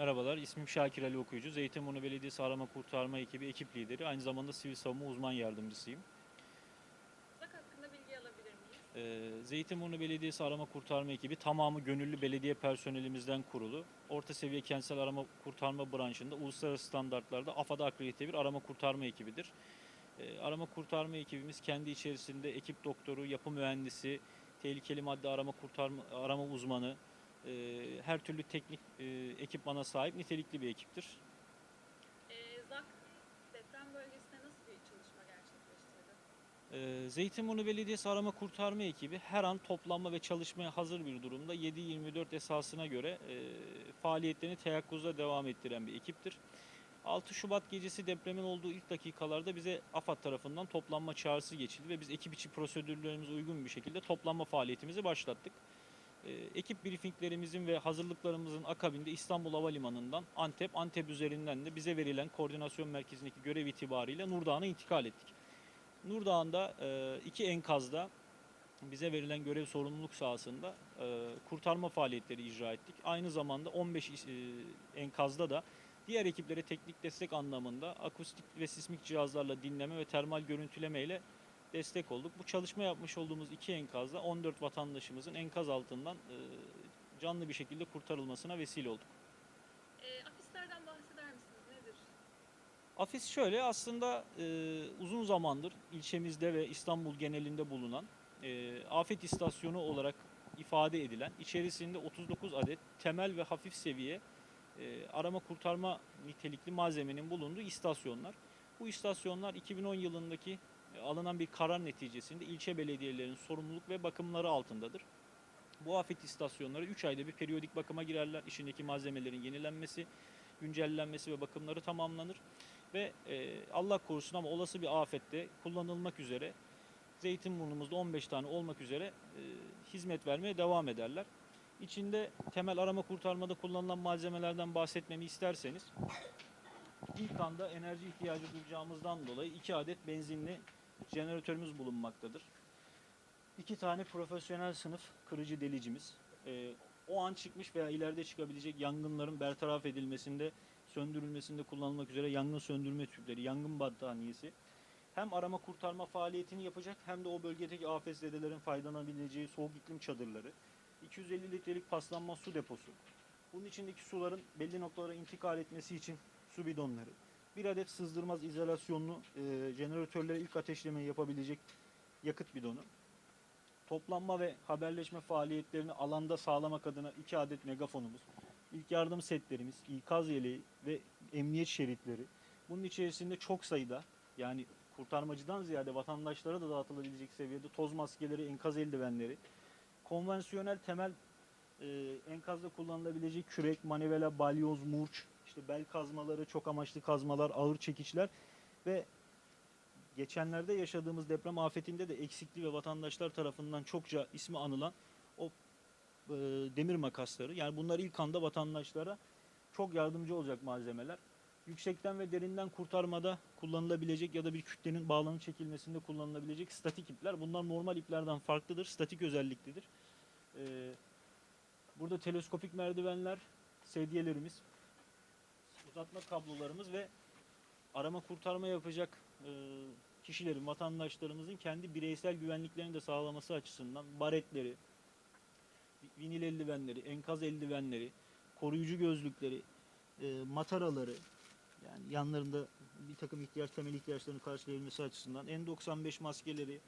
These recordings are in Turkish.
Merhabalar, ismim Şakir Ali Okuyucu. Zeytinburnu Belediyesi Arama Kurtarma Ekibi ekip lideri. Aynı zamanda sivil savunma uzman yardımcısıyım. Zak hakkında bilgi alabilir miyiz? Ee, Zeytinburnu Belediyesi Arama Kurtarma Ekibi tamamı gönüllü belediye personelimizden kurulu. Orta seviye kentsel arama kurtarma branşında uluslararası standartlarda AFAD'a akredite bir arama kurtarma ekibidir. Ee, arama kurtarma ekibimiz kendi içerisinde ekip doktoru, yapı mühendisi, tehlikeli madde arama kurtarma arama uzmanı, e, her türlü teknik e, ekipmana sahip nitelikli bir ekiptir. Zak deprem bölgesinde nasıl bir çalışma gerçekleştirdi? Ee, Zeytinburnu Belediyesi Arama Kurtarma Ekibi her an toplanma ve çalışmaya hazır bir durumda 7-24 esasına göre e, faaliyetlerini teyakkuzla devam ettiren bir ekiptir. 6 Şubat gecesi depremin olduğu ilk dakikalarda bize AFAD tarafından toplanma çağrısı geçildi ve biz ekip içi prosedürlerimize uygun bir şekilde toplanma faaliyetimizi başlattık. E, ekip briefinglerimizin ve hazırlıklarımızın akabinde İstanbul Havalimanı'ndan Antep, Antep üzerinden de bize verilen koordinasyon merkezindeki görev itibariyle Nurdağ'a intikal ettik. Nurdağ'ında e, iki enkazda bize verilen görev sorumluluk sahasında e, kurtarma faaliyetleri icra ettik. Aynı zamanda 15 is- e, enkazda da diğer ekiplere teknik destek anlamında akustik ve sismik cihazlarla dinleme ve termal görüntüleme ile destek olduk. Bu çalışma yapmış olduğumuz iki enkazda 14 vatandaşımızın enkaz altından e, canlı bir şekilde kurtarılmasına vesile olduk. Ee, afislerden bahseder misiniz? Nedir? Afis şöyle aslında e, uzun zamandır ilçemizde ve İstanbul genelinde bulunan e, afet istasyonu olarak ifade edilen içerisinde 39 adet temel ve hafif seviye e, arama kurtarma nitelikli malzemenin bulunduğu istasyonlar. Bu istasyonlar 2010 yılındaki e, alınan bir karar neticesinde ilçe belediyelerinin sorumluluk ve bakımları altındadır. Bu afet istasyonları 3 ayda bir periyodik bakıma girerler. İçindeki malzemelerin yenilenmesi, güncellenmesi ve bakımları tamamlanır ve e, Allah korusun ama olası bir afette kullanılmak üzere Zeytinburnumuzda 15 tane olmak üzere e, hizmet vermeye devam ederler. İçinde temel arama kurtarmada kullanılan malzemelerden bahsetmemi isterseniz ilk anda enerji ihtiyacı duyacağımızdan dolayı 2 adet benzinli jeneratörümüz bulunmaktadır. İki tane profesyonel sınıf kırıcı delicimiz. E, o an çıkmış veya ileride çıkabilecek yangınların bertaraf edilmesinde söndürülmesinde kullanılmak üzere yangın söndürme tüpleri, yangın battaniyesi hem arama kurtarma faaliyetini yapacak hem de o bölgedeki afetzedelerin faydalanabileceği soğuk iklim çadırları, 250 litrelik paslanmaz su deposu, bunun içindeki suların belli noktalara intikal etmesi için su bidonları, bir adet sızdırmaz izolasyonlu e, jeneratörlere ilk ateşlemeyi yapabilecek yakıt bidonu, toplanma ve haberleşme faaliyetlerini alanda sağlamak adına iki adet megafonumuz, ilk yardım setlerimiz, ikaz yeleği ve emniyet şeritleri. Bunun içerisinde çok sayıda yani kurtarmacıdan ziyade vatandaşlara da dağıtılabilecek seviyede toz maskeleri, enkaz eldivenleri, konvansiyonel temel e, enkazda kullanılabilecek kürek, manivela, balyoz, murç, işte bel kazmaları, çok amaçlı kazmalar, ağır çekiçler ve geçenlerde yaşadığımız deprem afetinde de eksikli ve vatandaşlar tarafından çokça ismi anılan o e, demir makasları. Yani bunlar ilk anda vatandaşlara çok yardımcı olacak malzemeler. Yüksekten ve derinden kurtarmada kullanılabilecek ya da bir kütlenin bağlanıp çekilmesinde kullanılabilecek statik ipler. Bunlar normal iplerden farklıdır, statik özelliklidir. E, burada teleskopik merdivenler, sedyelerimiz, uzatma kablolarımız ve arama kurtarma yapacak e, kişilerin, vatandaşlarımızın kendi bireysel güvenliklerini de sağlaması açısından baretleri, vinil eldivenleri, enkaz eldivenleri, koruyucu gözlükleri, e, mataraları, yani yanlarında bir takım ihtiyaç, temel ihtiyaçlarını karşılayabilmesi açısından N95 maskeleri,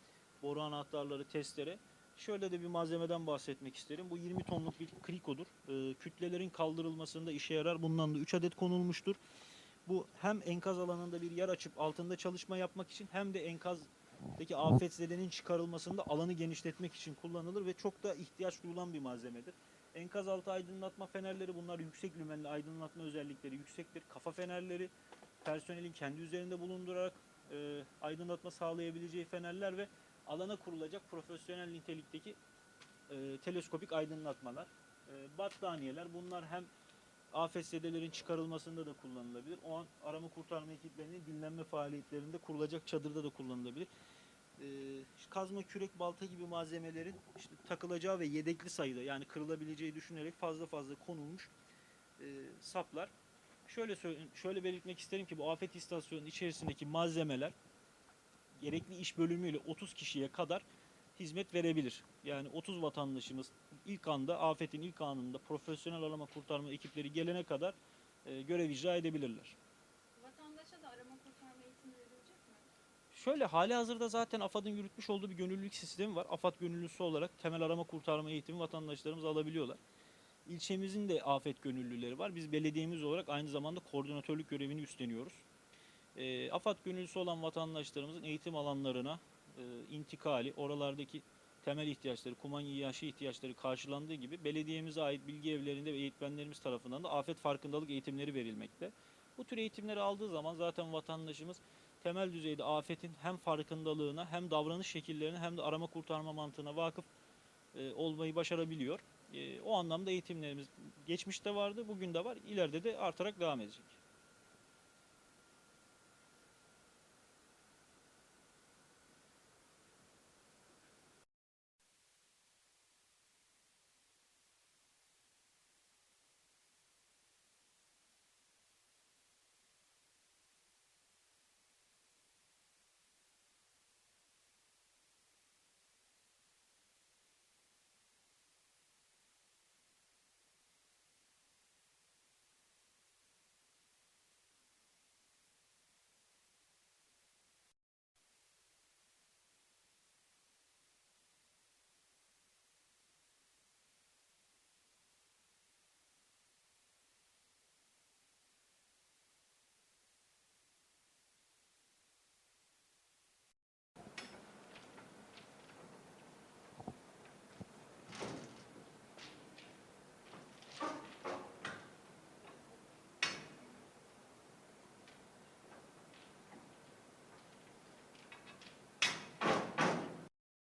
boru anahtarları, testere. Şöyle de bir malzemeden bahsetmek isterim. Bu 20 tonluk bir krikodur. E, kütlelerin kaldırılmasında işe yarar. Bundan da 3 adet konulmuştur. Bu hem enkaz alanında bir yer açıp altında çalışma yapmak için hem de enkazdaki afetzedenin çıkarılmasında alanı genişletmek için kullanılır ve çok da ihtiyaç duyulan bir malzemedir. Enkaz altı aydınlatma fenerleri bunlar yüksek lümenli aydınlatma özellikleri yüksektir. Kafa fenerleri personelin kendi üzerinde bulundurarak e, aydınlatma sağlayabileceği fenerler ve alana kurulacak profesyonel nitelikteki e, teleskopik aydınlatmalar. E, battaniyeler bunlar hem afetzedelerin çıkarılmasında da kullanılabilir. O an arama kurtarma ekiplerinin dinlenme faaliyetlerinde kurulacak çadırda da kullanılabilir. İşte kazma, kürek, balta gibi malzemelerin işte takılacağı ve yedekli sayıda yani kırılabileceği düşünerek fazla fazla konulmuş e, saplar. Şöyle şöyle belirtmek isterim ki bu afet istasyonunun içerisindeki malzemeler gerekli iş bölümüyle 30 kişiye kadar hizmet verebilir. Yani 30 vatandaşımız ilk anda afetin ilk anında profesyonel arama kurtarma ekipleri gelene kadar e, görev icra edebilirler. Vatandaşa da arama kurtarma eğitimi verilecek mi? Şöyle hali hazırda zaten AFAD'ın yürütmüş olduğu bir gönüllülük sistemi var. AFAD gönüllüsü olarak temel arama kurtarma eğitimi vatandaşlarımız alabiliyorlar. İlçemizin de afet gönüllüleri var. Biz belediyemiz olarak aynı zamanda koordinatörlük görevini üstleniyoruz. E, AFAD gönüllüsü olan vatandaşlarımızın eğitim alanlarına e, intikali, oralardaki temel ihtiyaçları, kumanya yaşı ihtiyaçları karşılandığı gibi belediyemize ait bilgi evlerinde ve eğitmenlerimiz tarafından da afet farkındalık eğitimleri verilmekte. Bu tür eğitimleri aldığı zaman zaten vatandaşımız temel düzeyde afetin hem farkındalığına hem davranış şekillerine hem de arama kurtarma mantığına vakıf e, olmayı başarabiliyor. E, o anlamda eğitimlerimiz geçmişte vardı, bugün de var, ileride de artarak devam edecek.